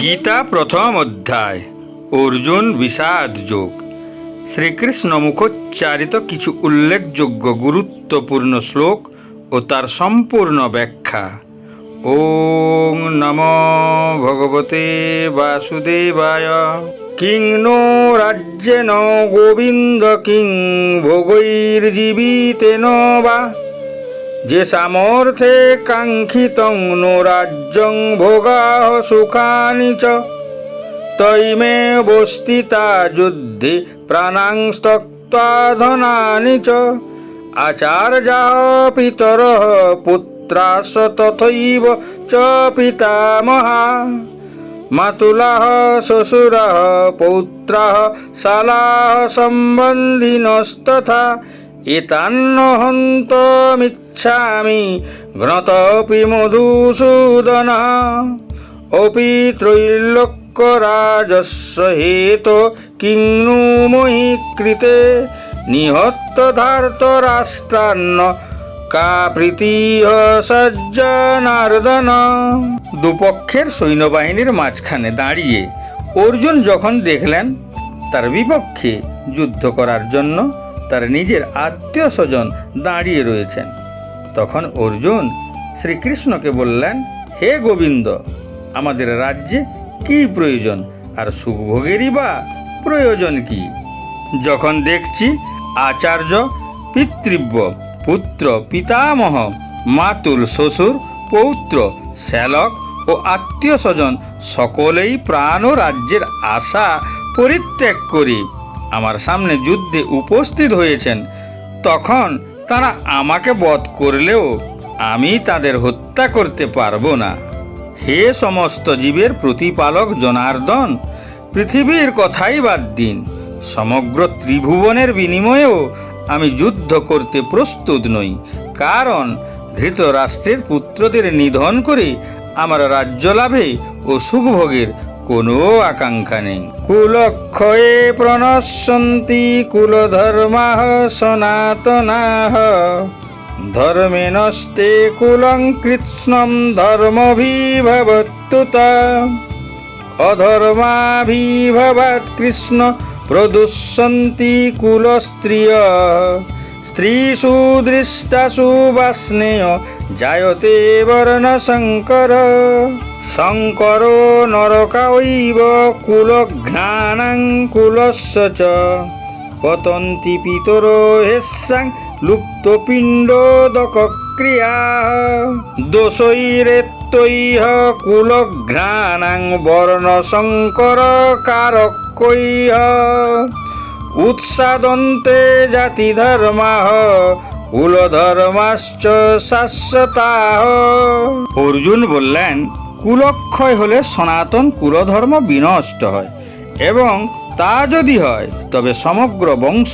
গীতা প্রথম অধ্যায়, অর্জুন বিষাদ যোগ। শ্রীকৃষ্ণ মুখোচ্চারিত কিছু উল্লেখযোগ্য গুরুত্বপূর্ণ শ্লোক ও তার সম্পূর্ণ ব্যাখ্যা। ওং নম ভগবতে বাসুদেবায়। কিং নো রাজ্যেন গোবিন্দ কিং ভোগৈর্জীবিতেন বা। যে সামর্থ্যে কাঙ্ক্ষিতং নো রাজ্যং ভোগাহ সুখানি চ। তৈমে বস্তিতা যুদ্ধে প্রাণাং ত্যক্তা ধনানি চ। আচার্যাः পিতরः পুত্রাস তথৈব চ পিতামহা মাতুলাः শ্বশুরः পৌত্রাः শালাः সম্বন্ধিনস্তথা। এতান্ন হন্তমিচ্ছামি ঘ্নতপি মধুসূদন অপি ত্রৈলোক্যরাজস্ব হেত কিং নু মহি কৃতে নিহত্য ধার্তরাষ্ট্রান্ন কা প্রীতিহ সজ্জনার্দন দুপক্ষের সৈন্যবাহিনীর মাঝখানে দাঁড়িয়ে অর্জুন যখন দেখলেন, তার বিপক্ষে যুদ্ধ করার জন্য তার নিজের আত্মীয় স্বজন দাঁড়িয়ে রয়েছেন। তখন অর্জুন শ্রীকৃষ্ণকে বললেন, হে গোবিন্দ, আমাদের রাজ্যে কি প্রয়োজন? আর সুখভোগেরই বা প্রয়োজন কি? যখন দেখছি আচার্য পিতৃব্য, পুত্র পিতামহ, মাতুল শ্বশুর, পৌত্র, শ্যালক ও আত্মীয় স্বজন, সকলেই প্রাণ ও রাজ্যের আশা পরিত্যাগ করে। আমার সামনে যুদ্ধে উপস্থিত হয়েছেন। তখন তারা আমাকে বধ করলেও আমি তাদের হত্যা করতে পারব না। হে সমস্ত জীবের প্রতিপালক জনার্দন, পৃথিবীর কথাই বাদ দিন। সমগ্র ত্রিভুবনের বিনিময়েও আমি যুদ্ধ করতে প্রস্তুত নই, কারণ ধৃতরাষ্ট্রের পুত্রদের নিধন করে আমার রাজ্য লাভে ও সুখভোগের কোনো আকাঙ্ক্ষা নেই। কুলক্ষয়ে প্রণশ্যন্তি কুলধর্মাহ সনাতনাহ। ধর্মেণস্তে কুলং কৃৎস্নম ধর্মভিভবত্যুত অধর্মাভিভবাৎ কৃষ্ণ প্রদুষ্যন্তি কুলস্ত্রিয়। স্ত্রীষু দৃষ্টাসু বাস্নেয় জায়তে বর্ণশঙ্কর শঙ্কর নরকাইব কুলঘ্নানাং কুলস্য চ পতন্তি পিতর হেস্যাং লুপ্তপিণ্ডোদকক্রিয়া দোষৈরেত্তৈহ কুলঘ্রাণাং বর্ণশঙ্কর কারকৈহ উৎসাদন্তে জাতিধর্মাহ কুলধর্মাশ্চ শাশ্বতাহ অর্জুন বললেন কুলক্ষয় হলে সনাতন কুলধর্ম বিনষ্ট হয় এবং তা যদি হয়, তবে সমগ্র বংশ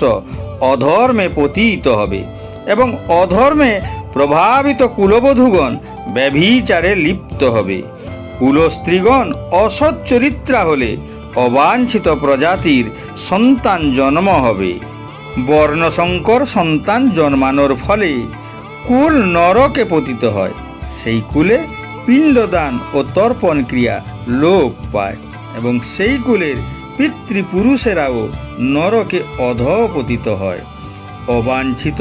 অধর্মে পতিত হবে এবং অধর্মে প্রভাবিত কুলবধূগণ ব্যভিচারে লিপ্ত হবে। কুলস্ত্রীগণ অসৎ চরিত্রা হলে অবাঞ্ছিত প্রজাতির সন্তান জন্ম হবে। বর্ণশঙ্কর সন্তান জন্মানোর ফলে কুল নরকে পতিত হয়। সেই কুলে পিণ্ডদান ও তর্পণ ক্রিয়া লোপ পায় এবং সেই কুলের পিতৃপুরুষেরাও নরকে অধপতিত হয়। অবাঞ্ছিত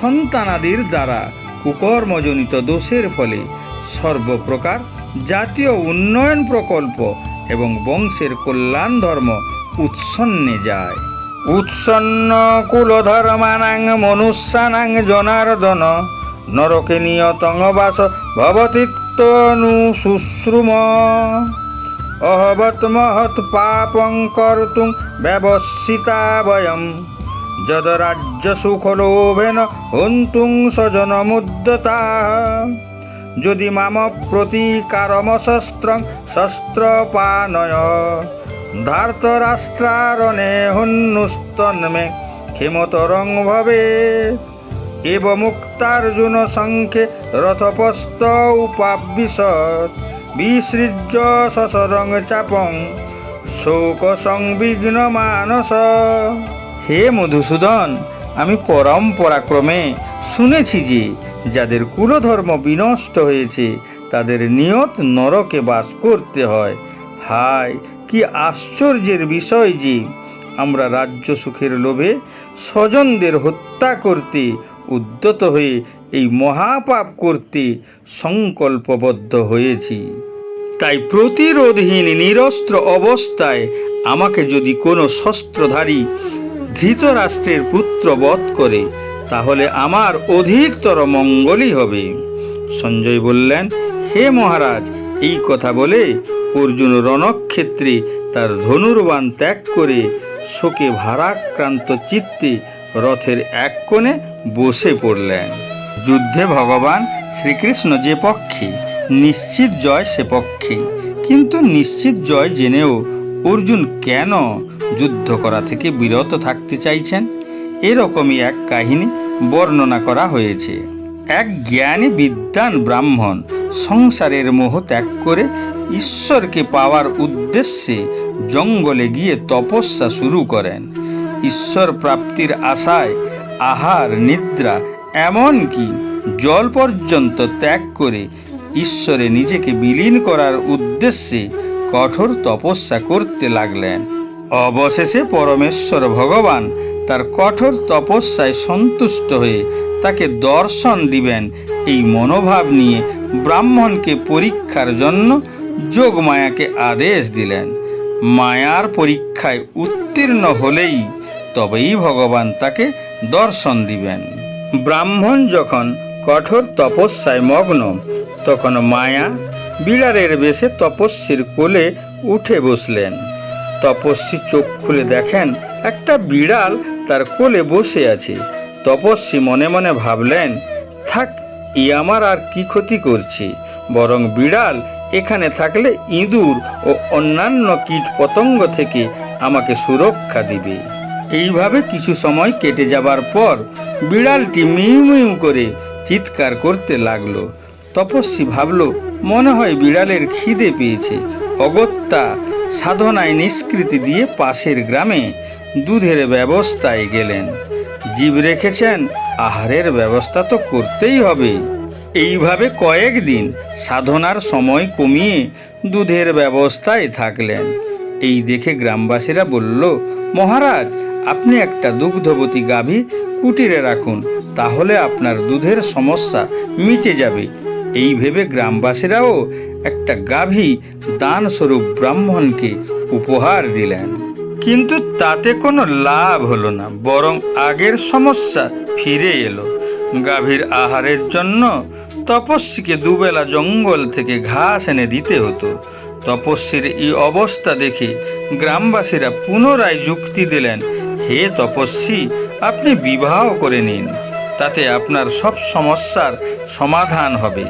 সন্তানাদির দ্বারা কুকর্মজনিত দোষের ফলে সর্বপ্রকার জাতীয় উন্নয়ন প্রকল্প এবং বংশের কল্যাণ ধর্ম উৎসন্নে যায়। উৎসন্ন কুলধর্মানাং মনুষ্যানাং জনার্দন, নরকে নিয়তং বাস ভবতিত্তনু শুশ্রুম অহবত মহৎ পাপং কর্তুং ব্যবস্থিতা বয়ম যদ রাজ্য সুখলোভেন হন্তুং স্বজনমুদ্যতা যদি মাম প্রতিকারমশস্ত্রং শস্ত্রপানয় ধার্তরাষ্ট্রারণে হন্নুস্তন্মে ক্ষেমতরং ভবে। এব মুক্তার্জুন সংখ্যে রথপস্ত উপাবিশত বিসৃজ্য সসরং চাপং শোক সংবিঘ্ন মানস। হে মধুসূদন, আমি পরম্পরাক্রমে শুনেছি যে যাদের কুলধর্ম বিনষ্ট হয়েছে, তাদের নিয়ত নরকে বাস করতে হয়। হায়, কি আশ্চর্যের বিষয় যে আমরা রাজ্য সুখের লোভে স্বজনদের হত্যা করতে উদ্যত হয়ে এই মহাপাপ করতে সংকল্পবদ্ধ হয়েছি। তাই প্রতিরোধহীন নিরস্ত্র অবস্থায় আমাকে যদি কোনো শস্ত্রধারী ধৃতরাষ্ট্রের পুত্র বধ করে, তাহলে আমার অধিকতর মঙ্গলই হবে। সঞ্জয় বললেন, হে মহারাজ, এই কথা বলে অর্জুন রণক্ষেত্রে তার ধনুর্বাণ ত্যাগ করে শোকে ভারাক্রান্ত চিত্তে রথের এক কোণে বসে পড়লেন। যুদ্ধে ভগবান শ্রীকৃষ্ণ যে পক্ষে, নিশ্চিত জয় সে পক্ষে। কিন্তু নিশ্চিত জয় জেনেও অর্জুন কেন যুদ্ধ করা থেকে বিরত থাকতে চাইছেন? এরকমই এক কাহিনী বর্ণনা করা হয়েছে। এক জ্ঞানী বিদ্বান ব্রাহ্মণ সংসারের মোহ ত্যাগ করে ঈশ্বরকে পাওয়ার উদ্দেশ্যে জঙ্গলে গিয়ে তপস্যা শুরু করেন। ঈশ্বর প্রাপ্তির আশায় আহার, নিদ্রা, এমনকি জল পর্যন্ত ত্যাগ করে ঈশ্বরে নিজেকে বিলীন করার উদ্দেশ্যে কঠোর তপস্যা করতে লাগলেন। অবশেষে পরমেশ্বর ভগবান তার কঠোর তপস্যায় সন্তুষ্ট হয়ে তাকে দর্শন দিবেন এই মনোভাব নিয়ে ব্রাহ্মণকে পরীক্ষার জন্য যোগমায়াকে আদেশ দিলেন। মায়ার পরীক্ষায় উত্তীর্ণ হলেই তবেই ভগবান তাকে দর্শন দিবেন। ব্রাহ্মণ যখন কঠোর তপস্যায় মগ্ন, তখন মায়া বিড়ালের বেশে তপস্বীর কোলে উঠে বসলেন। তপস্বী চোখ খুলে দেখেন, একটা বিড়াল তার কোলে বসে আছে। তপস্বী মনে মনে ভাবলেন, থাক ই আমার আর কি ক্ষতি করছে? বরং বিড়াল এখানে থাকলে ইঁদুর ও অন্যান্য কীট পতঙ্গ থেকে আমাকে সুরক্ষা দিবে। এইভাবে কিছু সময় কেটে যাবার পর বিড়ালটি মিউ মিউ করে চিৎকার করতে লাগল। তপস্বী ভাবল, মনে হয় বিড়ালের খিদে পেয়েছে। অগত্যা সাধনায় নিষ্কৃতি দিয়ে পাশের গ্রামে দুধের ব্যবস্থায় গেলেন। জীব রেখেছেন, আহারের ব্যবস্থা তো করতেই হবে। এইভাবে কয়েকদিন সাধনার সময় কমিয়ে দুধের ব্যবস্থায় থাকলেন। এই দেখে গ্রামবাসীরা বলল, মহারাজ আপনি একটা দুগ্ধবতী গাভী কুটিরে রাখুন, তাহলে আপনার দুধের সমস্যা মিটে যাবে। এই ভেবে গ্রামবাসীরাও একটা গাভী দানস্বরূপ ব্রাহ্মণকে উপহার দিলেন। কিন্তু তাতে কোনো লাভ হলো না, বরং আগের সমস্যা ফিরে এলো। গাভীর আহারের জন্য তপস্বীকে দুবেলা জঙ্গল থেকে ঘাস এনে দিতে হতো। তপস্বীর এই অবস্থা দেখে গ্রামবাসীরা পুনরায় যুক্তি দিলেন হে তপস্বী, আপনি বিবাহ করে নিন। তাতে আপনার সব সমস্যার সমাধান হবে।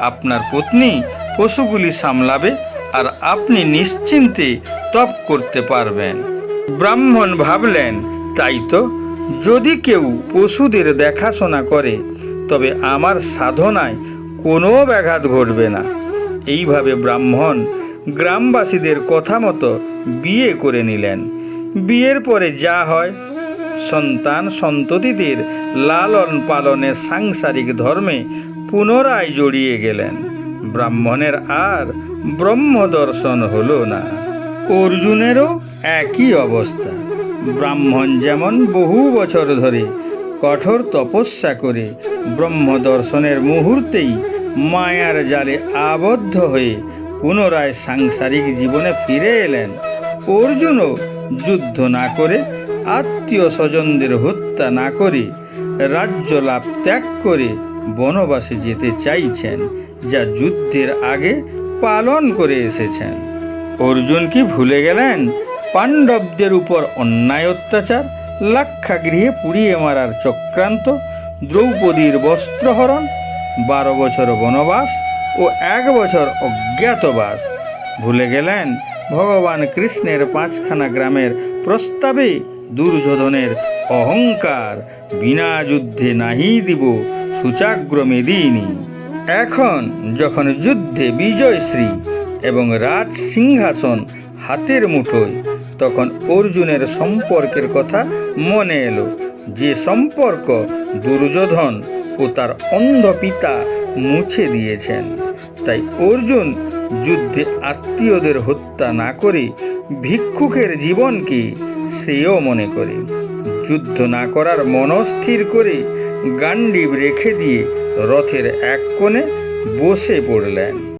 আপনার পত্নী পশুগুলি সামলাবে আর আপনি নিশ্চিন্তে তপ করতে পারবেন। ব্রাহ্মণ ভাবলেন, তাই তো। যদি কেউ পশুদের দেখাশোনা করে, তবে আমার সাধনায় কোনো ব্যাঘাত ঘটবে না। এইভাবে ব্রাহ্মণ গ্রামবাসীদের কথা মতো বিয়ে করে নিলেন। বিয়ের পরে যা হয়। সন্তান সন্ততিদের লালন পালনে সাংসারিক ধর্মে পুনরায় জড়িয়ে গেলেন। ব্রাহ্মণের আর ব্রহ্ম দর্শন হল না। অর্জুনেরও একই অবস্থা। ব্রাহ্মণ যেমন বহু বছর ধরে কঠোর তপস্যা করে ব্রহ্ম দর্শনের মুহূর্তেই মায়ার জালে আবদ্ধ হয়ে পুনরায় সাংসারিক জীবনে ফিরে এলেন। অর্জুনও যুদ্ধ না করে, আত্মীয় স্বজনদের হত্যা না করে রাজ্য লাভ ত্যাগ করে বনবাসে যেতে চাইছেন, যা যুদ্ধের আগে পালন করে এসেছেন। অর্জুন কি ভুলে গেলেন? পাণ্ডবদের উপর অন্যায় অত্যাচার, লাক্ষাগৃহে পুড়িয়ে মারার চক্রান্ত, দ্রৌপদীর বস্ত্রহরণ, বারো বছর বনবাস ও এক বছর অজ্ঞাতবাস। ভুলে গেলেন? ভগবান কৃষ্ণের পাঁচখানা গ্রামের প্রস্তাবে দুর্যোধনের অহংকার, বিনা যুদ্ধে নাহি দিব সুচাগ্র মেদিনী। এখন যখন যুদ্ধে বিজয়শ্রী এবং রাজ সিংহাসন হাতের মুঠোয়, তখন অর্জুনের সম্পর্কের কথা মনে এলো। যে সম্পর্ক দুর্যোধন ও তার অন্ধ পিতা মুছে দিয়েছেন। তাই অর্জুন যুদ্ধে আত্মীয়দের হত্যা না করে, ভিক্ষুকের জীবনকে শ্রেয় মনে করে। যুদ্ধ না করার মনস্থির করে গান্ডিব রেখে দিয়ে রথের এক কোণে বসে পড়লেন।